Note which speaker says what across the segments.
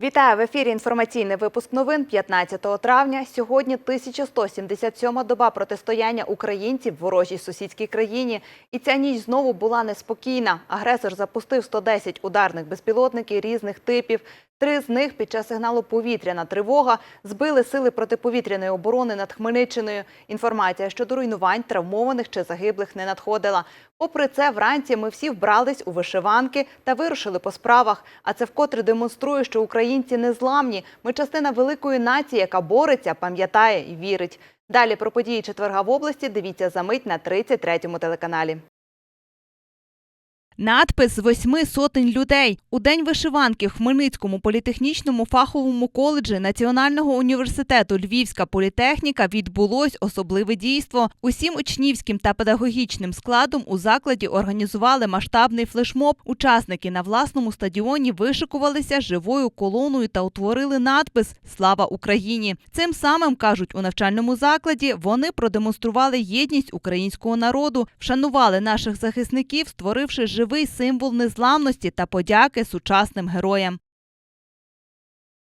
Speaker 1: Вітаю в ефірі. Інформаційний випуск новин 15 травня. Сьогодні 1177 доба протистояння українців ворожій сусідській країні. І ця ніч знову була неспокійна. Агресор запустив 110 ударних безпілотників різних типів. Три з них під час сигналу повітряна тривога збили сили протиповітряної оборони над Хмельниччиною. Інформація щодо руйнувань, травмованих чи загиблих не надходила. Попри це, вранці ми всі вбрались у вишиванки та вирушили по справах. А це вкотре демонструє, що українці не зламні. Ми частина великої нації, яка бореться, пам'ятає і вірить. Далі про події четверга в області дивіться за мить на 33-му телеканалі. Надпис восьми сотень людей у день вишиванки в Хмельницькому політехнічному фаховому коледжі Національного університету Львівська політехніка відбулось особливе дійство. Усім учнівським та педагогічним складом у закладі організували масштабний флешмоб. Учасники на власному стадіоні вишикувалися живою колоною та утворили надпис Слава Україні. Цим самим кажуть у навчальному закладі. Вони продемонстрували єдність українського народу, вшанували наших захисників, створивши живий символ незламності та подяки сучасним героям.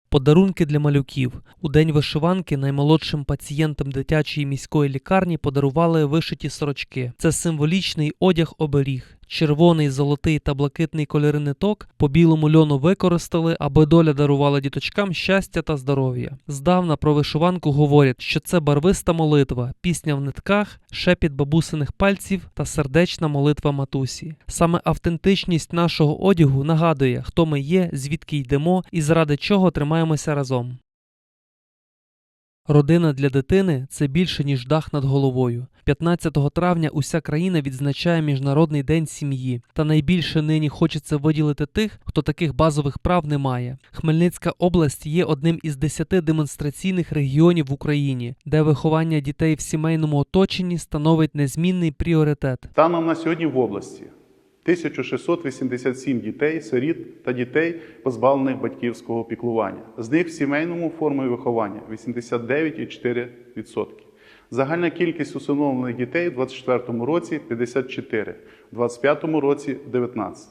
Speaker 2: Подарунки для малюків у день вишиванки наймолодшим пацієнтам дитячої міської лікарні подарували вишиті сорочки. Це символічний одяг оберіг. Червоний, золотий та блакитний кольори ниток по білому льону використали, аби доля дарувала діточкам щастя та здоров'я. Здавна про вишиванку говорять, що це барвиста молитва, пісня в нитках, шепіт бабусиних пальців та сердечна молитва матусі. Саме автентичність нашого одягу нагадує, хто ми є, звідки йдемо і заради чого тримаємося разом. Родина для дитини це більше ніж дах над головою. 15 травня уся країна відзначає Міжнародний день сім'ї. Та найбільше нині хочеться виділити тих, хто таких базових прав не має. Хмельницька область є одним із десяти демонстраційних регіонів в Україні, де виховання дітей в сімейному оточенні становить незмінний пріоритет.
Speaker 3: Станом на сьогодні в області 1687 дітей, сиріт та дітей, позбавлених батьківського піклування. З них в сімейному формі виховання 89,4%. Загальна кількість усиновлених дітей у 2024 році 54, у 2025 році 19.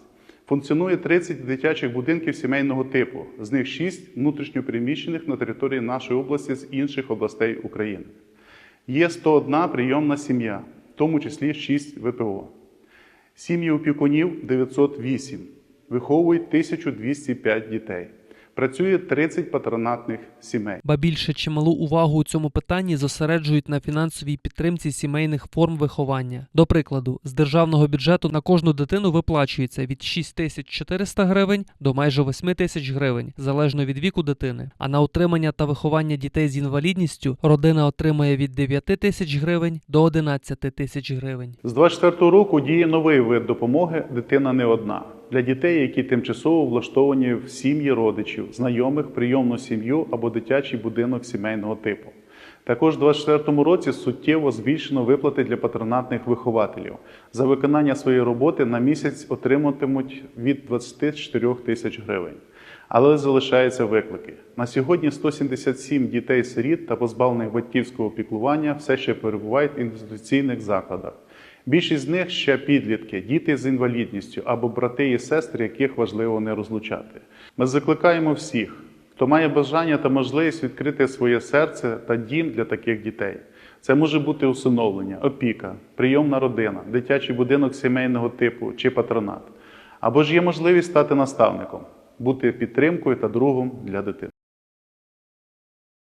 Speaker 3: Функціонує 30 дитячих будинків сімейного типу, з них 6 внутрішньопереміщених на території нашої області з інших областей України. Є 101 прийомна сім'я, в тому числі 6 ВПО. Сім'ї опікунів 908, виховують 1205 дітей. Працює 30 патронатних сімей.
Speaker 2: Ба більше чималу увагу у цьому питанні зосереджують на фінансовій підтримці сімейних форм виховання. До прикладу, з державного бюджету на кожну дитину виплачується від 6400 гривень до майже 8 тисяч гривень, залежно від віку дитини. А на утримання та виховання дітей з інвалідністю родина отримає від 9 тисяч гривень до 11 тисяч гривень.
Speaker 3: З 24 року діє новий вид допомоги Дитина не одна для дітей, які тимчасово влаштовані в сім'ї родичів, знайомих, прийомну сім'ю або дитячий будинок сімейного типу. Також у 2024 році суттєво збільшено виплати для патронатних вихователів. За виконання своєї роботи на місяць отриматимуть від 24 тисяч гривень. Але залишаються виклики. На сьогодні 177 дітей-сиріт та позбавлених батьківського піклування все ще перебувають в інституційних закладах. Більшість з них ще підлітки, діти з інвалідністю або брати і сестри, яких важливо не розлучати. Ми закликаємо всіх, хто має бажання та можливість відкрити своє серце та дім для таких дітей. Це може бути усиновлення, опіка, прийомна родина, дитячий будинок сімейного типу чи патронат. Або ж є можливість стати наставником, бути підтримкою та другом для дитини.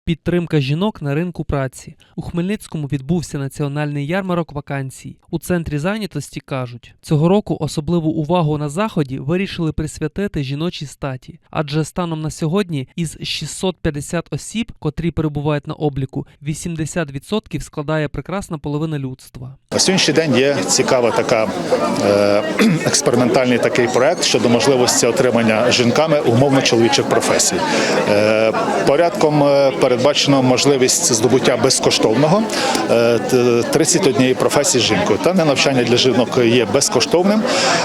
Speaker 2: Підтримка жінок на ринку праці у Хмельницькому відбувся національний ярмарок вакансій. У центрі зайнятості кажуть, цього року особливу увагу на заході вирішили присвятити жіночій статі, адже станом на сьогодні із 650 осіб, котрі перебувають на обліку, 80% складає прекрасна половина людства.
Speaker 4: На сьогоднішній день є цікава така е, експериментальний такий проект щодо можливості отримання жінками умовно чоловічих професій. Е, порядком е, передбачено можливість здобуття безкоштовного е, 31 професії з жінкою. Та навчання для жінок є безкоштовним.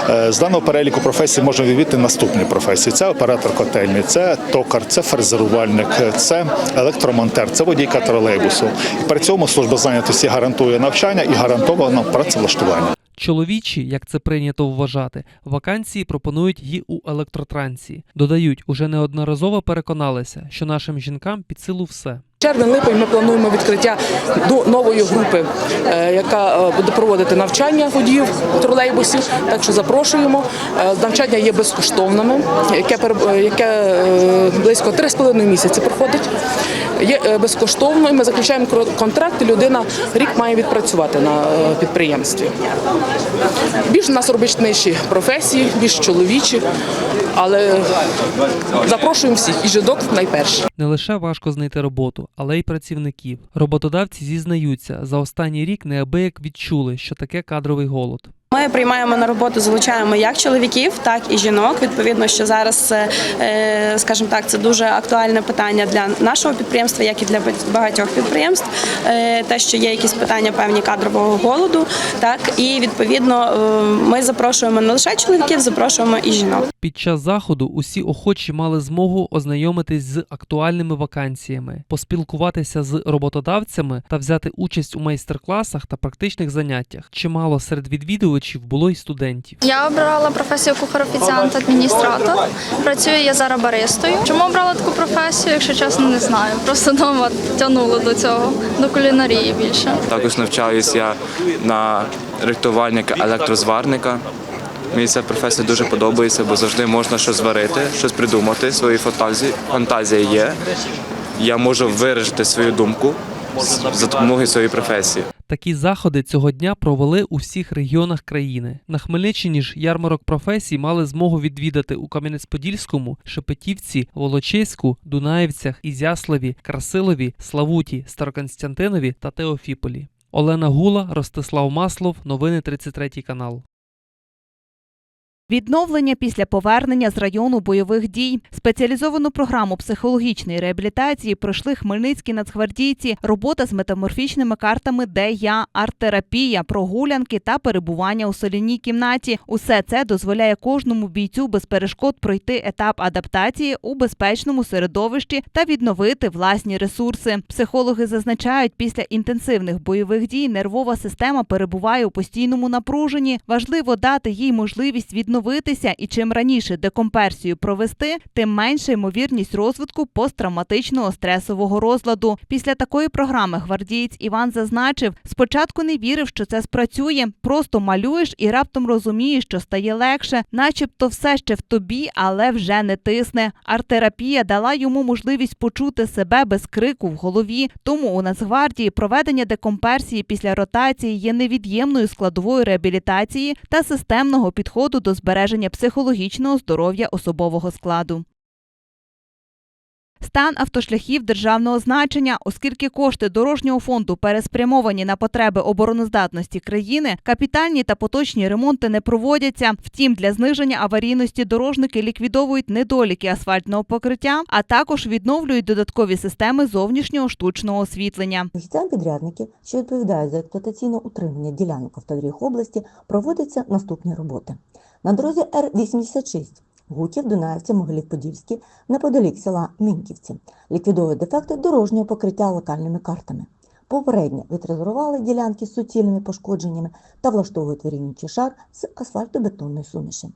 Speaker 4: Е, з даного переліку професій можна відвідати наступні професії: це оператор котельні, це токар, це фрезерувальник, це електромонтер, це водійка тролейбусу. І при цьому служба зайнятості гарантує навчання і гарантовано працевлаштування.
Speaker 2: Чоловічі, як це прийнято вважати, вакансії пропонують і у електротрансі. Додають, уже неодноразово переконалися, що нашим жінкам під силу все.
Speaker 5: Червень-липень ми плануємо відкриття до нової групи, е, яка е, буде проводити навчання водіїв тролейбусів. Так що запрошуємо. Е, Навчання є безкоштовними, яке яке близько 3,5 місяці проходить. Є безкоштовно, і ми заключаємо контракт. і Людина рік має відпрацювати на підприємстві. Більш у нас робітничі професії, більш чоловічі, але запрошуємо всіх і жінок найперше.
Speaker 2: Не лише важко знайти роботу, але й працівників. Роботодавці зізнаються, за останній рік неабияк відчули, що таке кадровий голод.
Speaker 6: Ми приймаємо на роботу, залучаємо як чоловіків, так і жінок. Відповідно, що зараз, це, е, скажімо так, це дуже актуальне питання для нашого підприємства, як і для багатьох підприємств. Е, Те, що є якісь питання певні кадрового голоду, так і відповідно е, ми запрошуємо не лише чоловіків, запрошуємо і жінок.
Speaker 2: Під час заходу усі охочі мали змогу ознайомитись з актуальними вакансіями, поспілкуватися з роботодавцями та взяти участь у майстер-класах та практичних заняттях. Чимало серед відвідувачів було й студентів.
Speaker 7: Я обрала професію кухар-офіціант адміністратор. Працюю я зараз баристою. Чому обрала таку професію, якщо чесно, не знаю. Просто вдома тягнуло до цього, до кулінарії більше.
Speaker 8: Також навчаюсь я на рихтувальника електрозварника. Мені ця професія дуже подобається, бо завжди можна щось зварити, щось придумати, свої фантазії. Фантазія є. Я можу виражити свою думку за допомогою своєї професії.
Speaker 2: Такі заходи цього дня провели у всіх регіонах країни. На Хмельниччині ж ярмарок професій мали змогу відвідати у Кам'янець-Подільському, Шепетівці, Волочиську, Дунаївцях, Ізяславі, Красилові, Славуті, Староконстянтинові та Теофіполі. Олена Гула, Ростислав Маслов, новини 33 канал.
Speaker 1: Відновлення після повернення з району бойових дій. Спеціалізовану програму психологічної реабілітації пройшли хмельницькі нацгвардійці, робота з метаморфічними картами, де я, арт-терапія, прогулянки та перебування у соляній кімнаті. Усе це дозволяє кожному бійцю без перешкод пройти етап адаптації у безпечному середовищі та відновити власні ресурси. Психологи зазначають, після інтенсивних бойових дій нервова система перебуває у постійному напруженні. Важливо дати їй можливість відновитися, і чим раніше декомперсію провести, тим менша ймовірність розвитку посттравматичного стресового розладу. Після такої програми гвардієць Іван зазначив, спочатку не вірив, що це спрацює. Просто малюєш і раптом розумієш, що стає легше, начебто все ще в тобі, але вже не тисне. Арт-терапія дала йому можливість почути себе без крику в голові. Тому у Нацгвардії проведення декомперсії після ротації є невід'ємною складовою реабілітації та системного підходу до збереження психологічного здоров'я особового складу. Стан автошляхів державного значення, оскільки кошти дорожнього фонду переспрямовані на потреби обороноздатності країни, капітальні та поточні ремонти не проводяться. Втім, для зниження аварійності дорожники ліквідовують недоліки асфальтного покриття, а також відновлюють додаткові системи зовнішнього штучного освітлення.
Speaker 9: Офіціальні підрядники, що відповідають за експлуатаційне утримання ділянок автодоріг області, проводяться наступні роботи. На дорозі Р-86 Гутів, Дунаївці, Могилів-Подільський, неподалік села Мінківці, ліквідовують дефекти дорожнього покриття локальними картами. Попередньо відрезервували ділянки з суцільними пошкодженнями та влаштовують вирівнюючий шар з асфальтобетонної суміші.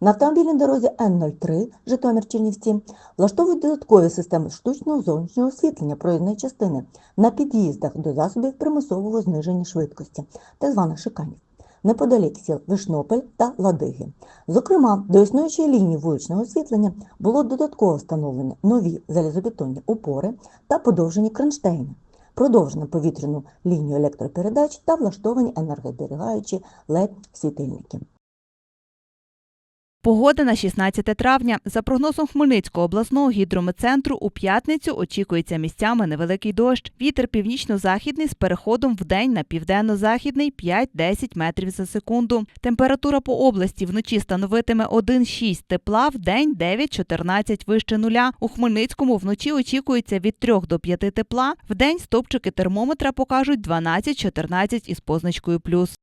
Speaker 9: На автомобільній дорозі Н-03 Житомир-Чернівці влаштовують додаткові системи штучного зовнішнього освітлення проїзної частини на під'їздах до засобів примусового зниження швидкості, так званих шиканів, неподалік сіл Вишнопель та Ладиги. Зокрема, до існуючої лінії вуличного освітлення було додатково встановлені нові залізобетонні опори та подовжені кронштейни, продовжено повітряну лінію електропередач та влаштовані енергозберігаючі LED-світильники.
Speaker 1: Погода на 16 травня. За прогнозом Хмельницького обласного гідрометцентру, у п'ятницю очікується місцями невеликий дощ. Вітер північно-західний з переходом в день на південно-західний 5-10 метрів за секунду. Температура по області вночі становитиме 1,6 тепла, в день 9-14 вище нуля. У Хмельницькому вночі очікується від 3 до 5 тепла, в день стопчики термометра покажуть 12-14 із позначкою плюс.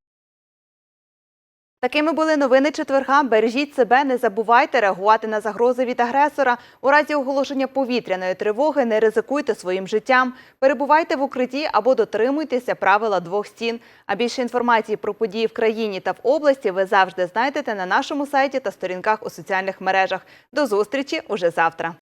Speaker 1: Такими були новини четверга. Бережіть себе, не забувайте реагувати на загрози від агресора. У разі оголошення повітряної тривоги не ризикуйте своїм життям. Перебувайте в укритті або дотримуйтеся правила двох стін. А більше інформації про події в країні та в області ви завжди знайдете на нашому сайті та сторінках у соціальних мережах. До зустрічі уже завтра.